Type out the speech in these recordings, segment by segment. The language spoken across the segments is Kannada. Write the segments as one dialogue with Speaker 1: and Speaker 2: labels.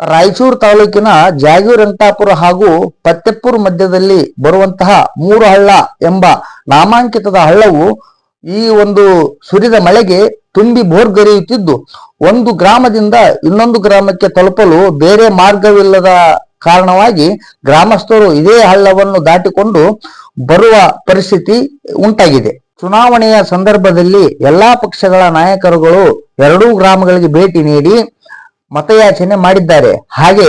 Speaker 1: ರಾಯಚೂರು ತಾಲೂಕಿನ ಜಾಗೀರಂತಾಪುರ ಹಾಗೂ ಪತ್ತೆಪ್ಪುರ್ ಮಧ್ಯದಲ್ಲಿ ಬರುವಂತಹ ಮೂರು ಹಳ್ಳ ಎಂಬ ನಾಮಾಂಕಿತದ ಹಳ್ಳವು ಈ ಒಂದು ಸುರಿದ ಮಳೆಗೆ ತುಂಬಿ ಬೋರ್ಗರಿಯುತ್ತಿದ್ದು ಒಂದು ಗ್ರಾಮದಿಂದ ಇನ್ನೊಂದು ಗ್ರಾಮಕ್ಕೆ ತಲುಪಲು ಬೇರೆ ಮಾರ್ಗವಿಲ್ಲದ ಕಾರಣವಾಗಿ ಗ್ರಾಮಸ್ಥರು ಇದೇ ಹಳ್ಳವನ್ನು ದಾಟಿಕೊಂಡು ಬರುವ ಪರಿಸ್ಥಿತಿ ಉಂಟಾಗಿದೆ. ಚುನಾವಣೆಯ ಸಂದರ್ಭದಲ್ಲಿ ಎಲ್ಲಾ ಪಕ್ಷಗಳ ನಾಯಕರುಗಳು ಎರಡೂ ಗ್ರಾಮಗಳಿಗೆ ಭೇಟಿ ನೀಡಿ ಮತಯಾಚನೆ ಮಾಡಿದ್ದಾರೆ. ಹಾಗೆ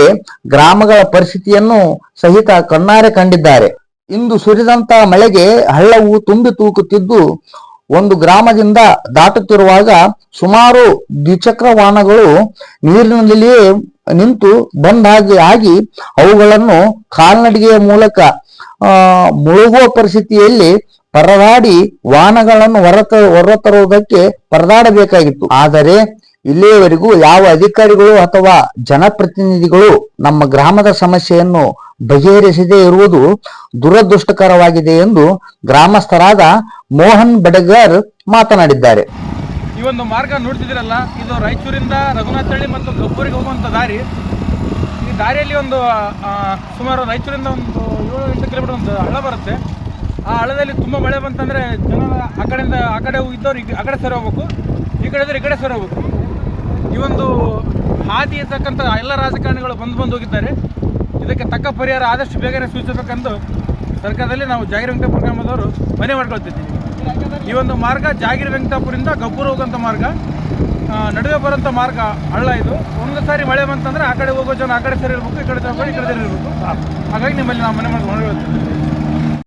Speaker 1: ಗ್ರಾಮಗಳ ಪರಿಸ್ಥಿತಿಯನ್ನು ಸಹಿತ ಕಣ್ಣಾರೆ ಕಂಡಿದ್ದಾರೆ. ಇಂದು ಸುರಿದಂತ ಮಳೆಗೆ ಹಳ್ಳವು ತುಂಬಿ ತೂಕುತ್ತಿದ್ದು, ಒಂದು ಗ್ರಾಮದಿಂದ ದಾಟುತ್ತಿರುವಾಗ ಸುಮಾರು ದ್ವಿಚಕ್ರ ವಾಹನಗಳು ನೀರಿನಲ್ಲಿಯೇ ನಿಂತು ಬಂದ್ ಹಾಗೆ ಆಗಿ ಅವುಗಳನ್ನು ಕಾಲ್ನಡಿಗೆಯ ಮೂಲಕ ಮುಳುಗುವ ಪರಿಸ್ಥಿತಿಯಲ್ಲಿ ಪರದಾಡಿ ವಾಹನಗಳನ್ನು ಹೊರತ, ಹೊರತರುವುದಕ್ಕೆ ಪರದಾಡಬೇಕಾಗಿತ್ತು. ಆದರೆ ಇಲ್ಲಿಯವರೆಗೂ ಯಾವ ಅಧಿಕಾರಿಗಳು ಅಥವಾ ಜನಪ್ರತಿನಿಧಿಗಳು ನಮ್ಮ ಗ್ರಾಮದ ಸಮಸ್ಯೆಯನ್ನು ಬಗೆಹರಿಸದೇ ಇರುವುದು ದುರದೃಷ್ಟಕರವಾಗಿದೆ ಎಂದು ಗ್ರಾಮಸ್ಥರಾದ ಮೋಹನ್ ಬಡಗರ್ ಮಾತನಾಡಿದ್ದಾರೆ.
Speaker 2: ಈ ಒಂದು ಮಾರ್ಗ ನೋಡ್ತಿದ್ದೀರಲ್ಲ, ಇದು ರಾಯಚೂರಿಂದ ರಘುನಾಥಹಳ್ಳಿ ಮತ್ತು ಗಬ್ಬೂರಿಗೆ ಹೋಗುವಂಥ ದಾರಿ. ಈ ದಾರಿಯಲ್ಲಿ ಒಂದು ಸುಮಾರು ರಾಯಚೂರಿಂದ ಒಂದು ಏಳು ಎಂಟು ಕಿಲೋಮೀಟರ್ ಒಂದು ಹಳ್ಳ ಬರುತ್ತೆ. ಆ ಹಳ್ಳದಲ್ಲಿ ತುಂಬ ಮಳೆ ಬಂತಂದರೆ ಜನ ಆ ಕಡೆಯಿಂದ ಆ ಕಡೆ ಇದ್ದವ್ರು ಆ ಕಡೆ ಸರಿ ಹೋಗ್ಬೇಕು ಈ ಕಡೆ ಇದ್ರೆ ಈ ಕಡೆ ಸರಿ ಹೋಗ್ಬೇಕು ಹಾದಿ ಇರ್ತಕ್ಕಂಥ ಎಲ್ಲ ರಾಜಕಾರಣಿಗಳು ಬಂದು ಬಂದು ಹೋಗಿದ್ದಾರೆ. ಇದಕ್ಕೆ ತಕ್ಕ ಪರಿಹಾರ ಆದಷ್ಟು ಬೇಗನೆ ಸೂಚಿಸಬೇಕೆಂದು ಸರ್ಕಾರದಲ್ಲಿ ನಾವು ಜಾಗಿರ್ ವೆಂಕಟಾಪುರ ಗ್ರಾಮದವರು ಮನೆ ಮಾಡ್ಕೊಳ್ತಿದ್ದೀವಿ. ಈ ಒಂದು ಮಾರ್ಗ ಜಾಗಿರ್ ವೆಂಕಟಾಪುರಿಂದ ಗಬ್ಬೂರು ಹೋಗುವಂಥ ಮಾರ್ಗ ನಡುವೆ ಬರುವಂಥ ಮಾರ್ಗ ಹಳ್ಳ ಇದು. ಒಂದು ಸಾರಿ ಮಳೆ ಬಂತಂದ್ರೆ ಆ ಕಡೆ ಹೋಗೋ ಜನ ಆ ಕಡೆ ಸರಿ ಇರಬೇಕು, ಈ ಕಡೆ ಈ ಕಡೆ ಇರಬೇಕು. ಹಾಗಾಗಿ ನಿಮ್ಮಲ್ಲಿ ನಾವು ಮನೆ ಮಾಡ್ಕೊಂಡು